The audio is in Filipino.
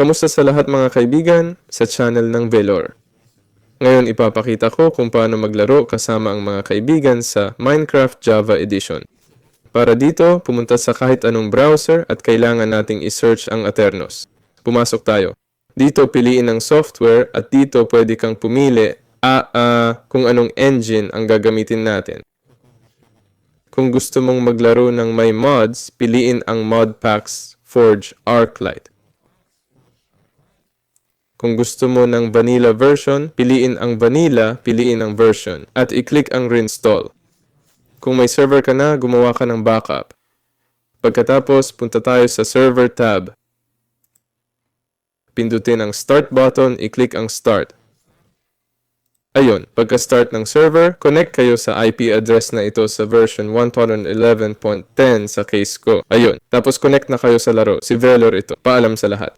Kamusta sa lahat mga kaibigan sa channel ng Velor? Ngayon ipapakita ko kung paano maglaro kasama ang mga kaibigan sa Minecraft Java Edition. Para dito, pumunta sa kahit anong browser at kailangan nating isearch ang Aternos. Pumasok tayo. Dito piliin ang software at dito pwede kang pumili a a kung anong engine ang gagamitin natin. Kung gusto mong maglaro ng may mods, piliin ang Modpacks Forge Arclight. Kung gusto mo ng vanilla version, piliin ang vanilla, piliin ang version, at i-click ang reinstall. Kung may server ka na, gumawa ka ng backup. Pagkatapos, punta tayo sa server tab. Pindutin ang start button, i-click ang start. Ayun, pagka-start ng server, connect kayo sa IP address na ito sa version 1011.10 sa case ko. Ayun, tapos connect na kayo sa laro. Si Velor ito. Paalam sa lahat.